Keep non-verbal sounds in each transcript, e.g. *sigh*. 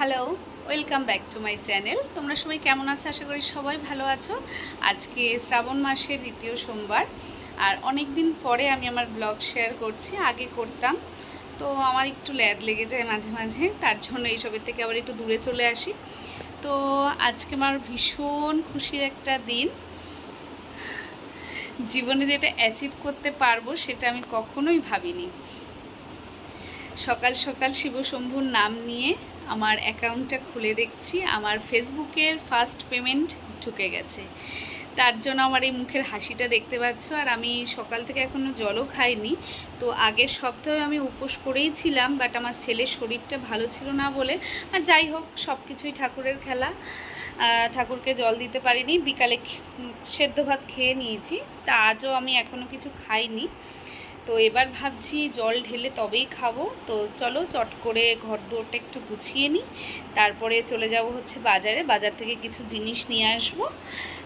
Hello welcome back to my channel তোমরা সবাই কেমন আছো? আশা করি সবাই ভালো আছো। আজকে শ্রাবণ মাসের দ্বিতীয় সোমবার, আর অনেক দিন পরে আমি আমার ব্লগ শেয়ার করছি, আগে করতাম। তো আমার একটু ল্যাদ লেগে যায় মাঝে মাঝে, তার জন্য এইসবের থেকে আবার একটু দূরে চলে আসি। তো আজকে আমার ভীষণ খুশির একটা দিন। জীবনে যেটা অ্যাচিভ করতে পারব সেটা আমি কখনোই ভাবিনি। সকাল সকাল শিবশম্ভুর নাম নিয়ে আমার অ্যাকাউন্টটা খুলে দেখছি, আমার ফেসবুকের ফার্স্ট পেমেন্ট ঢুকে গেছে। তার জন্য আমার এই মুখের হাসিটা দেখতে পাচ্ছ, আর আমি সকাল থেকে এখনও জলও খাইনি। তো আগের সপ্তাহে আমি উপোস করেই ছিলাম বাট আমার ছেলের শরীরটা ভালো ছিল না বলে, আর যাই হোক সব কিছুই ঠাকুরের খেলা। ঠাকুরকে জল দিতে পারিনি, বিকালে সেদ্ধ ভাত খেয়ে নিয়েছি। তা আজও আমি এখনও কিছু খাইনি। তো এবার ভাবছি জল ঢেলে তবেই খাব। তো চলো চট করে ঘর দৌড়টা একটু গুছিয়ে নিই। তারপরে চলে যাব হচ্ছে বাজারে। বাজার থেকে কিছু জিনিস নিয়ে আসব।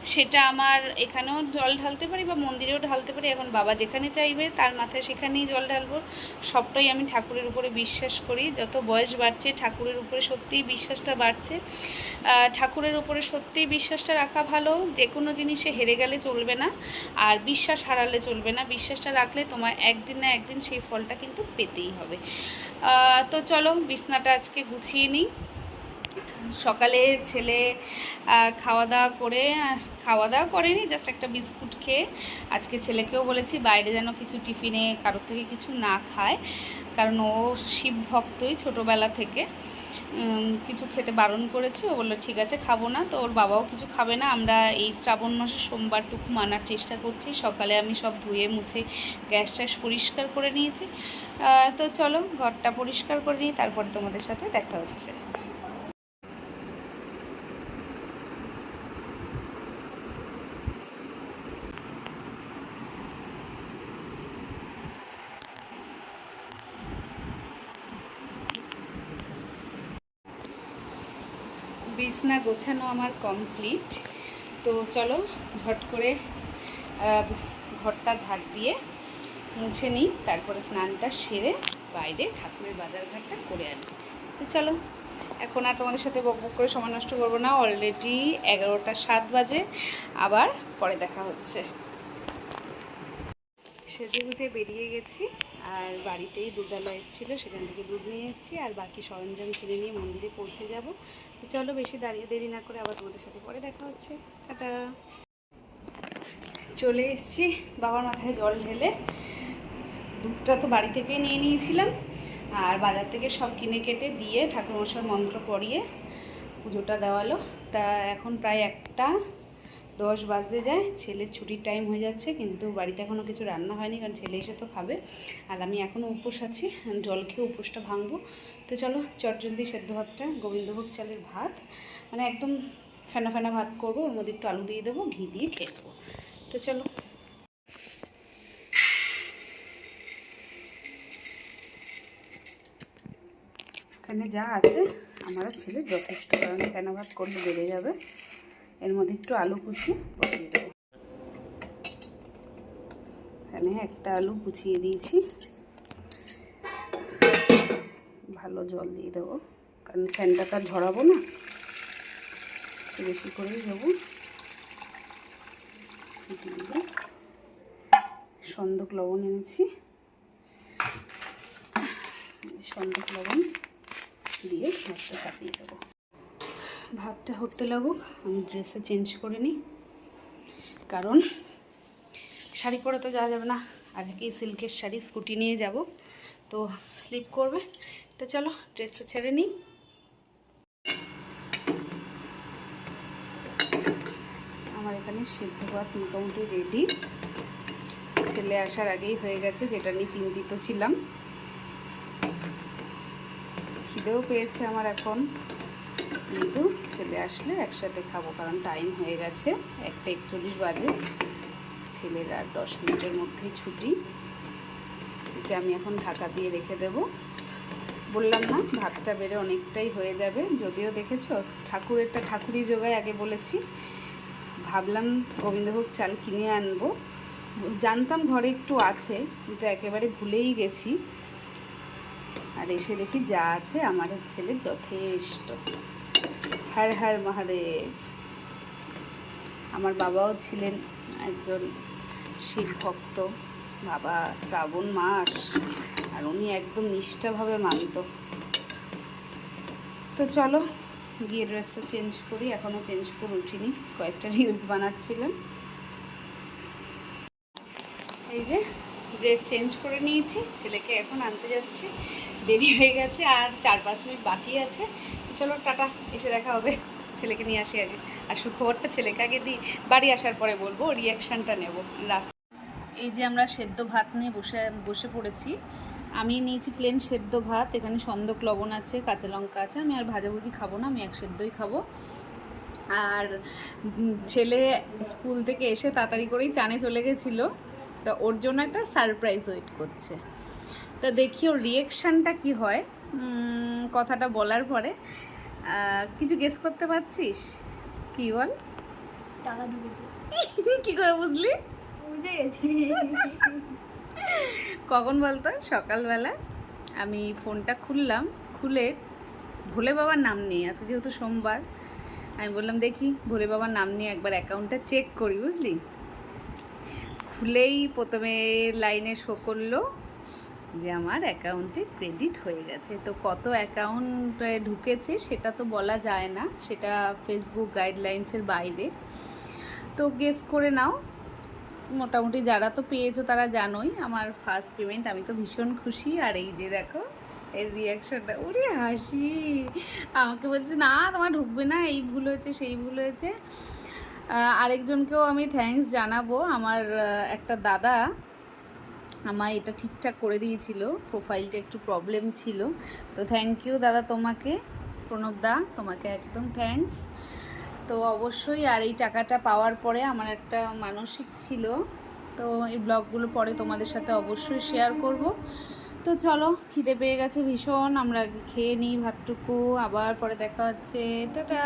সেটা আমার এখানেও জল ঢালতে পারি বা মন্দিরেও ঢালতে পারি। এখন বাবা যেখানে চাইবে তার মাথায় সেখানেই জল ঢালবো। সবটাই আমি ঠাকুরের উপরে বিশ্বাস করি। যত বয়স বাড়ছে ঠাকুরের উপরে সত্যিই বিশ্বাসটা বাড়ছে। ঠাকুরের উপরে সত্যিই বিশ্বাসটা রাখা ভালো। যে কোনো জিনিসে হেরে গেলে চলবে না। আর বিশ্বাস হারালে চলবে না। বিশ্বাসটা রাখলে তোমার একদিন না একদিন সেই ফলটা কিন্তু পেতেই হবে। তো চলো বিছনাটা আজকে গুছিয়ে নিই। সকালে ছেলে খাওয়া দাওয়া করে খাওয়া দাওয়া করেনি জাস্ট একটা বিস্কুট খেয়ে আজকে ছেলেকেও বলেছি বাইরে যেন কিছু টিফিনে, কারোর থেকে কিছু না খায়, কারণ ও শিব ভক্তই ছোটোবেলা থেকে। কিছু খেতে বারণ করেছি। ও বলল, ঠিক আছে, খাব না। তো ওর বাবাও কিছু খাবে না। আমরা এই শ্রাবণ মাসে সোমবারটুকু মানার চেষ্টা করছি। সকালে আমি সব ধুয়ে মুছে গ্যাস ট্যাস পরিষ্কার করে নিয়েছি। তো চলো, ঘরটা পরিষ্কার করে নিই। তারপর তোমাদের সাথে দেখা হচ্ছে। বিছনা গোছানো আমার কমপ্লিট তো চলো ঝট করে ঘরটা ঝাড় দিয়ে মুছে নিই, তারপরে স্নানটা সেরে বাইরে ঠাকুরের বাজার ঘাটটা করে আনি। তো চলো, এখন আর তোমাদের সাথে বক বক করে সময় নষ্ট করব না অলরেডি এগারোটা সাত বাজে, আবার পরে দেখা হচ্ছে। সেজে গুজে বেরিয়ে গেছি। আর বাড়িতেই দুধওয়ালা এসেছিল, সেখান থেকে দুধ নিয়ে এসেছি, আর বাকি সরঞ্জাম কিনে নিয়ে মন্দিরে পৌঁছে যাব। তো চলো বেশি দাঁড়িয়ে দেরি না করে আবার তোমাদের সাথে পরে দেখা হচ্ছে। টাটা। চলে এসেছি, বাবার মাথায় জল ঢেলে। দুধটা তো বাড়ি থেকেই নিয়ে নিয়েছিলাম, আর বাজার থেকে সব কিনে কেটে দিয়ে ঠাকুরমশার মন্ত্র পড়িয়ে পুজোটা দেওয়ালো। তা এখন প্রায় একটা দশ বাজতে যায়। ছেলের ছুটির টাইম হয়ে যাচ্ছে, কিন্তু বাড়িতে এখনও কিছু রান্না হয়নি, কারণ ছেলে এসে তো খাবে। আর আমি এখনও উপোস আছি, জল খেয়ে উপোসটা ভাঙবো। তো চলো চটজলদি সেদ্ধ ভাতটা, গোবিন্দভোগ চালের ভাত। মানে একদম ফেনা ফেনা ভাত করব, ওর মধ্যে একটু আলু দিয়ে দেবো, ঘি দিয়ে খেয়ে দেবো তো চলো। এখানে যা আছে আমার ছেলে যথেষ্ট, কারণ ফেনা ভাত করলে বেড়ে যাবে। এর মধ্যে একটু আলু কুচি বসিয়ে দেবো। এখানে একটা আলু কুচিয়ে দিয়েছি। ভালো জল দিয়ে দেবো। কারণ ফ্যানটা তো আর ঝরাবো না। বেশি করেই দেবো। সন্দক লবণ এনেছি। সন্দক লবণ দিয়ে ভাতটা চাপিয়ে দেবো। ভাতটা হতে লাগুক, আমি ড্রেসে চেঞ্জ করে নিই। কারণ শাড়ি পরে তো যাওয়া যাবে না, আগে কি সিল্কের শাড়ি, স্কুটি নিয়ে যাব। তো স্লিপ করবে। তো চলো ড্রেসটা ছেড়ে নিই। আমার এখানে সিদ্ধ ভাত মোটামুটি রেডি ছেলে আসার আগেই হয়ে গেছে, যেটা নিয়ে চিন্তিত ছিলাম। খিদেও পেয়েছে আমার এখন। কিন্তু ছেলে আসলে একসাথে খাব, কারণ টাইম হয়ে গেছে। একটা একচল্লিশ বাজে। ছেলের আর দশ মিনিটের মধ্যেই ছুটি। এটা আমি এখন ঢাকা দিয়ে রেখে দেব। বললাম না ভাতটা বেড়ে অনেকটাই হয়ে যাবে। যদিও দেখেছ ঠাকুরেরটা ঠাকুরই জোগায়, আগে বলেছি। ভাবলাম, গোবিন্দভোগ চাল কিনে আনব। জানতাম ঘরে একটু আছে, কিন্তু একেবারে ভুলেই গেছি। আর এসে দেখি যা আছে, আমার ছেলে যথেষ্ট। হর হর মহাদেব। আমার বাবাও ছিলেন একজন শিব ভক্ত, বাবা শ্রাবণ মাস, আর উনি একদম নিষ্ঠাভাবে মানত। তো চলো, গিয়ে ড্রেসটা চেঞ্জ করি এখনও চেঞ্জ করে উঠিনি, কয়েকটা রিলস বানাচ্ছিলাম। এই যে ড্রেস চেঞ্জ করে নিয়েছি। ছেলেকে এখন আনতে যাচ্ছি। দেরি হয়ে গেছে আর চার পাঁচ মিনিট বাকি আছে। চলো, টাটা, এসে দেখা হবে। ছেলেকে নিয়ে আসি আগে। আর সুখবরটা ছেলেকে আগে দিই। বাড়ি আসার পরে বলব রিয়াকশানটা নেব। রাস্তা এই যে আমরা সেদ্ধ ভাত নিয়ে বসে বসে পড়েছি। আমি নিয়েছি প্লেন সেদ্ধ ভাত। এখানে সন্দক লবণ আছে, কাঁচা লঙ্কা আছে। আমি আর ভাজাভুজি খাব না, আমি এক সেদ্ধই খাব। আর ছেলে স্কুল থেকে এসে তাড়াতাড়ি করেই চানে চলে গেছিল। তা ওর জন্য একটা সারপ্রাইজ ওয়েট করছে। তা দেখি ওর রিয়েকশানটা কি হয়। কথাটা বলার পরে। কিছু গেস করতে পারছিস? কি বল? টাকা ঢুকেছে। *laughs* কি করে বুঝলি? বুঝে গেছি। কখন বলতো সকালবেলা। আমি ফোনটা খুললাম খুলে ভোলে বাবার নাম নেই আজকে যেহেতু সোমবার আমি বললাম দেখি ভোলে বাবার নাম নিয়ে একবার অ্যাকাউন্টটা চেক করি বুঝলি? খুলেই প্রথমে লাইনে শো করল যে আমার অ্যাকাউন্টে ক্রেডিট হয়ে গেছে। তো কত অ্যাকাউন্টে ঢুকেছে সেটা তো বলা যায় না, সেটা ফেসবুক গাইডলাইন্সের বাইরে। তো গেস করে নাও, মোটামুটি যারা তো পেয়েছ তারা জানোই আমার ফার্স্ট পেমেন্ট আমি তো ভীষণ খুশি। আর এই যে দেখো, এর রিয়াকশনটা ওরে হাসি! আমাকে বলছে, না, তোমার ঢুকবে না, এই ভুল হয়েছে, সেই ভুল হয়েছে। আরেকজনকেও আমি থ্যাঙ্কস জানাব। আমার একটা দাদা আমায় এটা ঠিকঠাক করে দিয়েছিল প্রোফাইলটা একটু প্রবলেম ছিল। তো থ্যাংক ইউ দাদা তোমাকে, প্রণব দা, তোমাকে একদম থ্যাঙ্কস তো অবশ্যই আর এই টাকাটা পাওয়ার পরে আমার একটা মানসিক ছিল। তো এই ব্লগগুলো পরে তোমাদের সাথে অবশ্যই শেয়ার করব। তো চলো, খিদে পেয়ে গেছে ভীষণ, আমরা খেয়ে নিই ভাতটুকু, আবার পরে দেখা হচ্ছে। টাটা!